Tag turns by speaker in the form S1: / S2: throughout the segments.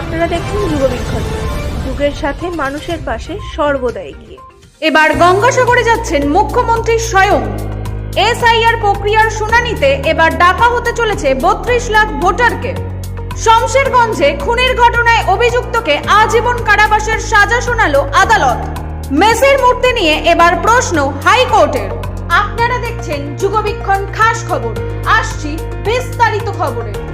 S1: আপনারা দেখছেন যুগবীক্ষণ যুগের সাথে মানুষের পাশে সর্বদা এগিয়ে
S2: এবার গঙ্গাসাগরে যাচ্ছেন মুখ্যমন্ত্রী স্বয়ং। এসআইআর প্রক্রিয়ার শুনানিতে এবার ডাকা হতে চলেছে বত্রিশ লাখ ভোটারকে। শমশেরগঞ্জে খুনের ঘটনায় অভিযুক্তকে আজীবন কারাবাসের সাজা শোনালো আদালত। মেসের মূর্তি নিয়ে এবার প্রশ্ন হাইকোর্টের। আপনারা দেখছেন যুগবীক্ষণ খাস খবর। আসছি বিস্তারিত খবরে।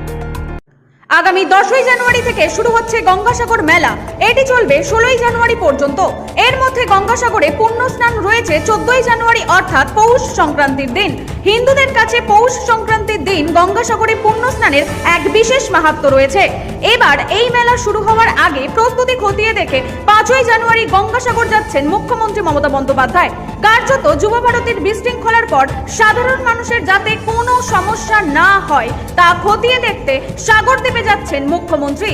S2: আগামী দশই জানুয়ারি থেকে শুরু হচ্ছে গঙ্গাসাগর মেলা। এটি চলবে ষোলোই জানুয়ারি পর্যন্ত। এর মধ্যে গঙ্গাসাগরে পুণ্য স্নান রয়েছে চোদ্দই জানুয়ারি, অর্থাৎ পৌষ সংক্রান্তির দিন। হিন্দুদের কাছে পৌষ সংক্রান্তির দিন গঙ্গাসাগরে পুণ্য স্নানের এক বিশেষ মাহাত্ম রয়েছে। এবার এই মেলা শুরু হওয়ার আগে প্রস্তুতি খতিয়ে দেখে পাঁচই জানুয়ারি গঙ্গাসাগর যাচ্ছেন মুখ্যমন্ত্রী মমতা বন্দ্যোপাধ্যায়। কার্যত যুব ভারতীর বিশৃঙ্খলার পর সাধারণ মানুষের যাতে কোনো সমস্যা না হয়, তা খতিয়ে দেখতে সাগর দ্বীপে যাচ্ছেন মুখ্যমন্ত্রী।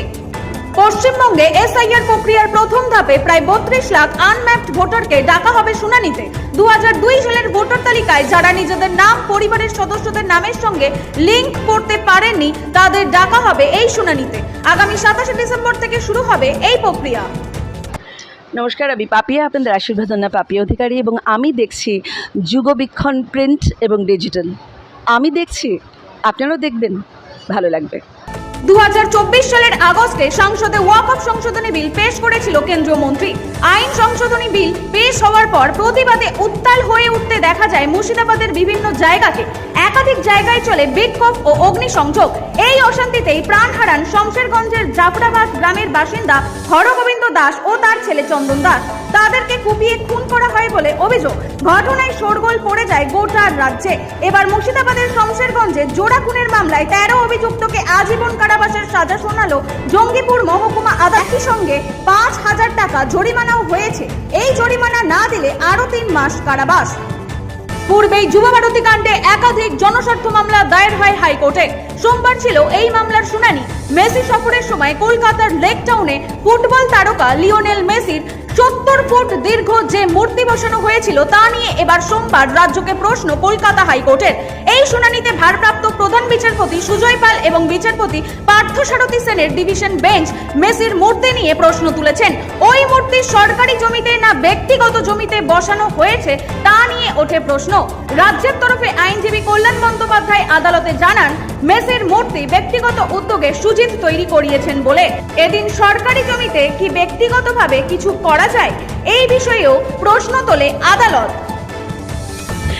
S2: পশ্চিমবঙ্গে এসআইআর প্রক্রিয়ার প্রথম ধাপে প্রায় বত্রিশ লাখ আনম্যাপড ভোটারকে ডাকা হবে শুনানিতে। দু হাজার দুই সালের ভোটার তালিকায় যারা নিজেদের নাম, পরিবারের সদস্যদের নামের সঙ্গে লিংক করতে পারেননি, তাদের ডাকা হবে এই শুনানিতে। আগামী সাতাশে ডিসেম্বর থেকে শুরু হবে এই প্রক্রিয়া।
S3: নমস্কার, আমি পাপিয়া, আপনাদের আশীর্বাদ না পাপিয়া অধিকারী এবং আমি দেখছি যুগবীক্ষণ প্রিন্ট এবং ডিজিটাল আমি দেখছি, আপনারাও দেখবেন, ভালো লাগবে।
S2: দু হাজার চব্বিশ সালের আগস্টে সংসদে ওয়াক সংশোধনী বিল পেশ করেছিল কেন্দ্রীয় মন্ত্রী। আইন সংশোধনী বিল পেশ হওয়ার পর প্রতিবাদে উত্তাল হয়ে উঠতে দেখা যায় মুর্শিদাবাদের বিভিন্ন জায়গাকে। একাধিক জায়গায় চলে বিক্ষোভ ও অগ্নিসংযোগ। এই অশান্তিতেই প্রাণ হারান শমশেরগঞ্জের জাফরাবাদ গ্রামের বাসিন্দা হরগোবিন্দ দাস ও তার ছেলে চন্দন দাস। তাদেরকে কুপিয়ে খুন করা হয় বলে অভিযোগ। ঘটনায় শোরগোল পড়ে যায় গোটা রাজ্যে। এবার মুর্শিদাবাদের শমশেরগঞ্জে জোড়া খুনের মামলায় তেরো অভিযুক্তকে আজীবন কারাবাসের সাজা শোনালো জঙ্গিপুর মহকুমা আদালতের সঙ্গে পাঁচ হাজার টাকা জরিমানাও হয়েছে। এই জরিমানা না দিলে আরও তিন মাস কারাবাস। পূর্বেই যুবভারতী কাণ্ডে একাধিক জনস্বার্থ মামলা দায়ের হয় হাইকোর্টে। সোমবার ছিল এই মামলার শুনানি। মেসি সফরের সময় কলকাতার লেক টাউনে ফুটবল তারকা লিওনেল মেসির ফুট দীর্ঘ যে মূর্তি বসানো হয়েছিল তা নিয়ে এবার সোমবার রাজ্যকে প্রশ্ন কলকাতা হাইকোর্টের। এই শুনানিতে ভারপ্রাপ্ত প্রধান বিচারপতি সুজয় পাল এবং বিচারপতি সেনের ডিভিশন বেঞ্চ মেসির মূর্তি নিয়ে প্রশ্ন তুলেছেন। ওই মূর্তি সরকারি জমিতে না ব্যক্তিগত জমিতে বসানো হয়েছে তা নিয়ে ওঠে প্রশ্ন। রাজ্যের তরফে আইনজীবী কল্যাণ বন্দ্যোপাধ্যায় আদালতে জানান মেসির মূর্তি ব্যক্তিগত উদ্যোগে সুজিত তৈরি করিয়েছেন বলে। এদিন সরকারি জমিতে কি ব্যক্তিগতভাবে কিছু করা যায়, এই বিষয়েও প্রশ্ন তোলে আদালত।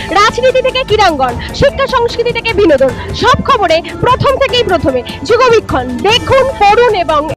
S4: রাজনীতি থেকে ক্রীড়াঙ্গন, শিক্ষা সংস্কৃতি থেকে বিনোদন, সব খবরে প্রথম থেকেই প্রথমে। যুগবীক্ষণ, দেখুন, পড়ুন এবং